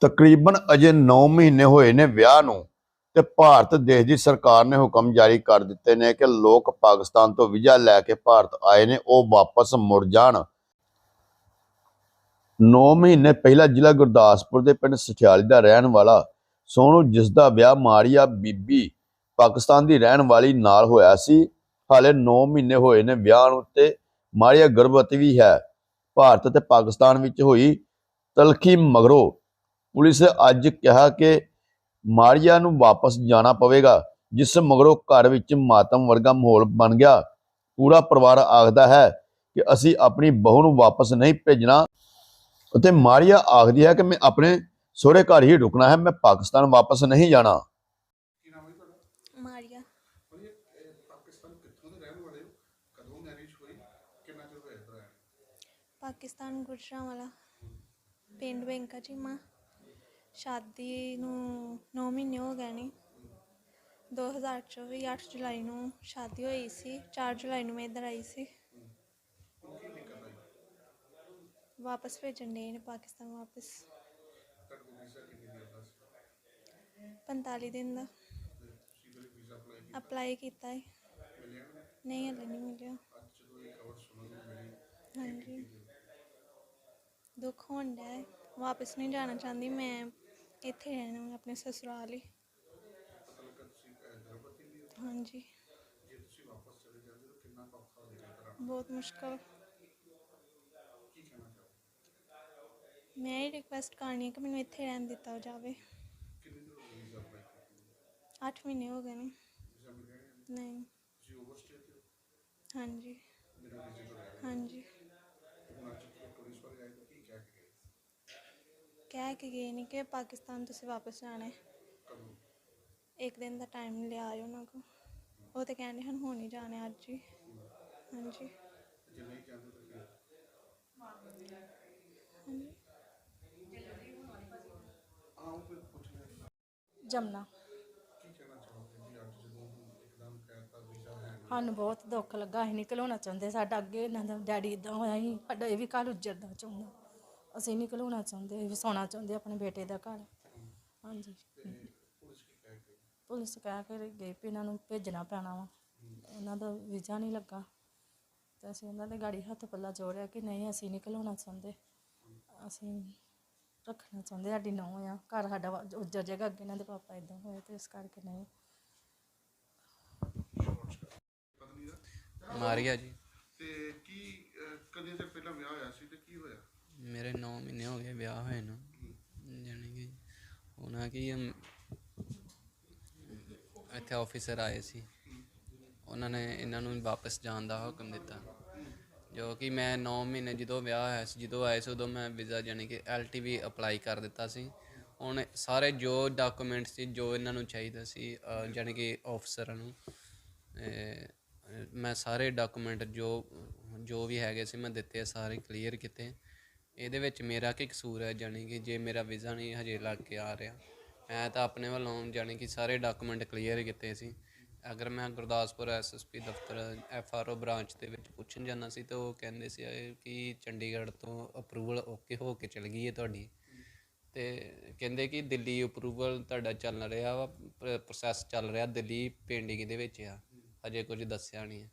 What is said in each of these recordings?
ਤਕਰੀਬਨ ਅਜੇ 9 ਮਹੀਨੇ ਹੋਏ ਨੇ ਵਿਆਹ ਨੂੰ ਤੇ ਭਾਰਤ ਦੇਸ਼ ਦੀ ਸਰਕਾਰ ਨੇ ਹੁਕਮ ਜਾਰੀ ਕਰ ਦਿੱਤੇ ਨੇ ਕਿ ਲੋਕ ਪਾਕਿਸਤਾਨ ਤੋਂ ਵੀਜ਼ਾ ਲੈ ਕੇ ਭਾਰਤ ਆਏ ਨੇ, ਉਹ ਵਾਪਸ ਮੁੜ ਜਾਣ। 9 ਮਹੀਨੇ ਪਹਿਲਾਂ ਜ਼ਿਲ੍ਹਾ ਗੁਰਦਾਸਪੁਰ ਦੇ ਪਿੰਡ ਸਠਿਆਲੀ ਦਾ ਰਹਿਣ ਵਾਲਾ ਸੋਨੂ, ਜਿਸ ਦਾ ਵਿਆਹ ਮਾਰੀਆ ਬੀਬੀ ਪਾਕਿਸਤਾਨ ਦੀ ਰਹਿਣ ਵਾਲੀ ਨਾਲ ਹੋਇਆ ਸੀ, ਹਾਲੇ 9 ਮਹੀਨੇ ਹੋਏ ਨੇ ਵਿਆਹ ਨੂੰ ਤੇ ਮਾਰੀਆ ਗਰਭਵਤੀ ਵੀ ਹੈ। ਭਾਰਤ ਤੇ ਪਾਕਿਸਤਾਨ ਵਿੱਚ ਹੋਈ ਤਲਖੀ ਮਗਰੋਂ ਪੁਲਿਸ ਨੇ ਅੱਜ ਕਿਹਾ ਕਿ ਮਾਰੀਆ ਨੂੰ ਵਾਪਸ ਜਾਣਾ ਪਵੇਗਾ ਜਿਸ ਮਗਰੋਂ ਘਰ ਵਿੱਚ ਮਾਤਮ ਵਰਗਾ ਮਾਹੌਲ ਬਣ ਗਿਆ। ਪੂਰਾ ਪਰਿਵਾਰ ਆਖਦਾ ਹੈ ਕਿ ਅਸੀਂ ਆਪਣੀ ਬਹੂ ਨੂੰ ਵਾਪਸ ਨਹੀਂ ਭੇਜਣਾ। ਅਤੇ ਮਾਰੀਆ ਆਖਦੀ ਹੈ ਕਿ ਮੈਂ ਆਪਣੇ ਸਹੁਰੇ ਘਰ ਹੀ ਰੁਕਣਾ ਹੈ ਮੈਂ ਪਾਕਿਸਤਾਨ ਵਾਪਸ ਨਹੀਂ ਜਾਣਾ। ਮਾਰੀਆ। ਪਾਕਿਸਤਾਨ ਕਿੱਥੋਂ ਦੇ ਰਹਿਣ ਵਾਲੇ ਹੋ? ਕਦੋਂ ਮੈਰਿਜ ਹੋਈ? ਸ਼ਾਦੀ ਨੂੰ 9 ਮਹੀਨੇ ਹੋ ਗਏ ਨੇ। 2024 8 ਜੁਲਾਈ ਨੂੰ ਸ਼ਾਦੀ ਹੋਈ ਸੀ 4 ਜੁਲਾਈ ਨੂੰ ਮੈਂ ਇੱਧਰ ਆਈ ਸੀ। ਹੁਣ ਵਾਪਸ ਭੇਜਣ ਦੇ ਨੇ ਪਾਕਿਸਤਾਨ ਵਾਪਸ। 45 ਦਿਨ ਦਾ। ਅਪਲਾਈ ਕੀਤਾ ਹੈ ਨਹੀਂ, ਹਲੇ ਨਹੀਂ ਮਿਲਿਆ। ਹਾਂਜੀ। ਦੁੱਖ ਹੁੰਦਾ ਹੈ ਵਾਪਸ ਨਹੀਂ ਜਾਣਾ ਚਾਹੁੰਦੀ, ਮੈਂ ਇੱਥੇ ਰਹਿਣਾ ਮੈਂ ਆਪਣੇ ਸਸੁਰਾਲ ਹੀ। ਹਾਂਜੀ। ਬਹੁਤ ਮੁਸ਼ਕਲ। ਮੈਂ ਇਹ ਰਿਕੁਐਸਟ ਕਰਨੀ ਹੈ ਕਿ ਮੈਨੂੰ ਇੱਥੇ ਰਹਿਣ ਦਿੱਤਾ ਜਾਵੇ। ਕਿੰਨੀ 8 ਮਹੀਨੇ ਹੋ ਗਏ ਨੇ। ਨਹੀਂ। ਹਾਂਜੀ। ਹਾਂਜੀ ਹੋ। ਹੁਣ ਅੱਜ ਪੁਲਿਸ ਵਾਲੇ ਆਏ ਤਾਂ ਕੀ ਕਹਿ ਕੇ ਗਏ ਕਹਿ ਕੇ ਗਏ ਨੇ ਕਿ ਪਾਕਿਸਤਾਨ ਤੁਸੀਂ ਵਾਪਸ ਜਾਣਾ ਹੈ। ਇੱਕ ਦਿਨ ਦਾ ਟਾਈਮ ਲਿਆ ਆਇਓ ਉਹਨਾਂ ਕੋ ਉਹ ਤੇ ਕਹਿੰਦੇ ਹਨ ਹੁਣ ਹੀ ਜਾਣਾ, ਅੱਜ ਹੀ। ਹਾਂਜੀ। ਤੇ ਜੇ ਨਹੀਂ ਹਾਂਜੀ। ਆਓ ਫਿਰ ਪੁੱਛ ਲੈ ਜਮਨਾ। ਕੀ ਕਹਿਣਾ ਚਾਹੋਗੇ ਜੀ ਅੱਜ ਜਦੋਂ ਇੱਕਦਮ ਕਹਿਤਾ ਵੀਜ਼ਾ ਹੈ ਨਹੀਂ ਸਾਨੂੰ ਬਹੁਤ ਦੁੱਖ ਲੱਗਾ, ਅਸੀਂ ਨਹੀਂ ਘਲਾਉਣਾ ਚਾਹੁੰਦੇ, ਸਾਡਾ ਅੱਗੇ ਇਹਨਾਂ ਦਾ ਡੈਡੀ ਇਦਾਂ ਹੋਇਆ ਸੀ, ਸਾਡਾ ਇਹ ਵੀ ਘਰ ਉੱਜੜਦਾ ਚਾਹੁੰਦਾ। ਅਸੀਂ ਨਹੀਂ ਘਲਾਉਣਾ ਚਾਹੁੰਦੇ ਅਸੀਂ ਵਸਾਉਣਾ ਚਾਹੁੰਦੇ ਆਪਣੇ ਬੇਟੇ ਦਾ ਘਰ। ਹਾਂਜੀ। ਪੁਲਿਸ ਕਹਿ ਗਈ ਪੁਲਿਸ ਕਹਿ ਕੇ ਗਈ ਵੀ ਇਹਨਾਂ ਨੂੰ ਭੇਜਣਾ ਪੈਣਾ ਵਾ। ਉਹਨਾਂ ਦਾ ਵੀਜ਼ਾ ਨਹੀਂ ਲੱਗਾ। ਤੇ ਅਸੀਂ ਉਹਨਾਂ ਦੇ ਗਾੜੀ ਹੱਥ ਪੱਲਾ ਜੋੜਿਆ ਕਿ ਨਹੀਂ ਅਸੀਂ ਨਹੀਂ ਘਲਾਉਣਾ ਚਾਹੁੰਦੇ। ਅਸੀਂ ਰੱਖਣਾ ਚਾਹੁੰਦੇ ਸਾਡੀ ਨੌਂ ਆ। ਘਰ ਸਾਡਾ ਉੱਜੜ ਜਾਏਗਾ ਅੱਗੇ ਇਹਨਾਂ ਦੇ ਪਾਪਾ ਇਦਾਂ ਹੋਏ ਤੇ ਇਸ ਕਰਕੇ ਨਹੀਂ। ਮਾਰੀਆ ਜੀ। ਤੇ ਕੀ ਕਦੇ ਤੇ ਪਹਿਲਾਂ ਵਿਆਹ ਹੋਇਆ ਸੀ ਤੇ ਕੀ ਹੋਇਆ ਮੇਰੇ 9 ਮਹੀਨੇ ਹੋ ਗਏ ਵਿਆਹ ਹੋਏ ਨੂੰ, ਜਾਣੀ ਕਿ ਉਹਨਾਂ ਕੀ ਇੱਥੇ ਆਫੀਸਰ ਆਏ ਸੀ। ਉਹਨਾਂ ਨੇ ਇਹਨਾਂ ਨੂੰ ਵਾਪਸ ਜਾਣ ਦਾ ਹੁਕਮ ਦਿੱਤਾ। ਜੋ ਕਿ ਮੈਂ 9 ਮਹੀਨੇ ਜਦੋਂ ਵਿਆਹ ਹੋਇਆ ਸੀ, ਜਦੋਂ ਆਏ ਸੀ ਉਦੋਂ ਮੈਂ ਵੀਜ਼ਾ ਜਾਣੀ ਕਿ ਐਲਟੀਵੀ ਅਪਲਾਈ ਕਰ ਦਿੱਤਾ ਸੀ। ਹੁਣ ਸਾਰੇ ਜੋ ਡਾਕੂਮੈਂਟ ਸੀ, ਜੋ ਇਹਨਾਂ ਨੂੰ ਚਾਹੀਦਾ ਸੀ ਜਾਣੀ ਕਿ ਆਫਸਰਾਂ ਨੂੰ ਮੈਂ ਸਾਰੇ ਡਾਕੂਮੈਂਟ ਜੋ ਜੋ ਵੀ ਹੈਗੇ ਸੀ, ਮੈਂ ਦਿੱਤੇ ਸਾਰੇ ਕਲੀਅਰ ਕੀਤੇ। ਇਹਦੇ ਵਿੱਚ ਮੇਰਾ ਕੀ ਕਸੂਰ ਹੈ, ਜਾਣੀ ਕਿ ਜੇ ਮੇਰਾ ਵੀਜ਼ਾ ਨਹੀਂ ਹਜੇ ਲੱਗ ਕੇ ਆ ਰਿਹਾ, ਮੈਂ ਤਾਂ ਆਪਣੇ ਵੱਲੋਂ ਜਾਣੀ ਕਿ ਸਾਰੇ ਡਾਕੂਮੈਂਟ ਕਲੀਅਰ ਕੀਤੇ ਸੀ। ਅਗਰ ਮੈਂ ਗੁਰਦਾਸਪੁਰ ਐਸਐਸਪੀ ਦਫ਼ਤਰ ਐੱਫ ਆਰ ਓ ਬ੍ਰਾਂਚ ਦੇ ਵਿੱਚ ਪੁੱਛਣ ਜਾਣਾ ਸੀ, ਤਾਂ ਉਹ ਕਹਿੰਦੇ ਸੀ ਕਿ ਚੰਡੀਗੜ੍ਹ ਤੋਂ ਅਪਰੂਵਲ ਓਕੇ ਹੋ ਕੇ ਚਲ ਗਈ ਹੈ ਤੁਹਾਡੀ। ਤੇ ਕਹਿੰਦੇ ਕਿ ਦਿੱਲੀ ਅਪਰੂਵਲ ਤੁਹਾਡਾ ਚੱਲ ਰਿਹਾ ਵਾ ਪ੍ਰੋਸੈਸ ਚੱਲ ਰਿਹਾ ਦਿੱਲੀ, ਪੇਂਡਿੰਗ ਦੇ ਵਿੱਚ ਆ ਅਜੇ ਕੁਝ ਦੱਸਿਆ ਨਹੀਂ ਹੈ।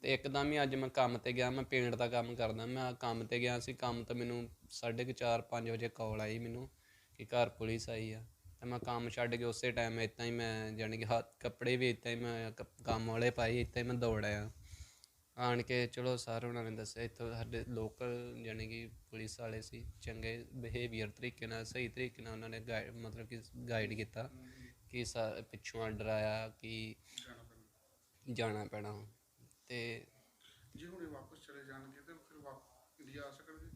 ਤੇ ਇੱਕਦਮ ਹੀ ਅੱਜ ਮੈਂ ਕੰਮ ਤੇ ਗਿਆ, ਮੈਂ ਪੇਂਟ ਦਾ ਕੰਮ ਕਰਦਾ, ਮੈਂ ਕੰਮ ਤੇ ਗਿਆ ਸੀ, ਕੰਮ ਤੋਂ ਮੈਨੂੰ 4:30 5 ਵਜੇ ਕਾਲ ਆਈ ਮੈਨੂੰ ਕਿ ਘਰ ਪੁਲਿਸ ਆਈ ਆ। ਤੇ ਮੈਂ ਕੰਮ ਛੱਡ ਕੇ ਉਸੇ ਟਾਈਮ ਇਤਾਂ ਹੀ ਮੈਂ ਜਾਣੀ ਕਿ ਹੱਥ ਕੱਪੜੇ ਵੀ ਇਤਾਂ ਹੀ ਮੈਂ ਕ- ਕੰਮ ਵਾਲੇ ਪਾਈ ਇਤਾਂ ਹੀ ਮੈਂ ਦੌੜ ਆਇਆ। ਆਣ ਕੇ ਚਲੋ ਸਰ ਉਹਨਾਂ ਨੇ ਦੱਸਿਆ, ਇੱਥੋਂ ਸਾਡੇ ਲੋਕਲ ਜਾਣੀ ਕਿ ਪੁਲਿਸ ਵਾਲੇ ਸੀ, ਚੰਗੇ ਬਿਹੇਵੀਅਰ ਤਰੀਕੇ ਨਾਲ, ਸਹੀ ਤਰੀਕੇ ਨਾਲ ਉਹਨਾਂ ਨੇ ਗਾਈਡ ਮਤਲਬ ਕਿ ਗਾਈਡ ਕੀਤਾ ਕਿ ਸਾ- ਪਿੱਛੋਂ ਆਰਡਰ ਆਇਆ ਕਿ ਜਾਣਾ ਪੈਣਾ। ਤੇ ਜੇ ਹੁਣ ਇਹ ਵਾਪਸ ਚਲੇ ਜਾਣਗੇ ਤਾਂ ਫਿਰ ਵਾਪਸ ਇੰਡੀਆ ਆ ਸਕਣਗੇ?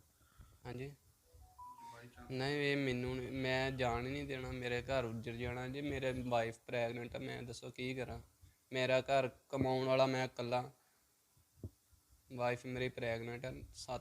ਹਾਂਜੀ। By chance. ਨਹੀਂ ਇਹ ਮੈਨੂੰ ਨੀ- ਮੈਂ ਜਾਣ ਹੀ ਨਹੀਂ ਦੇਣਾ ਮੇਰੇ ਘਰ ਉੱਜੜ ਜਾਣਾ ਜੇ ਮੇਰੇ ਵਾਈਫ ਪ੍ਰੈਗਨੈਂਟ ਆ ਮੈਂ ਦੱਸੋ ਕੀ ਕਰਾਂ? ਮੇਰਾ ਘਰ ਕਮਾਉਣ ਵਾਲਾ ਮੈਂ ਇਕੱਲਾ। ਵਾਈਫ ਮੇਰੀ ਪ੍ਰੈਗਨੈਂਟ ਹੈ 7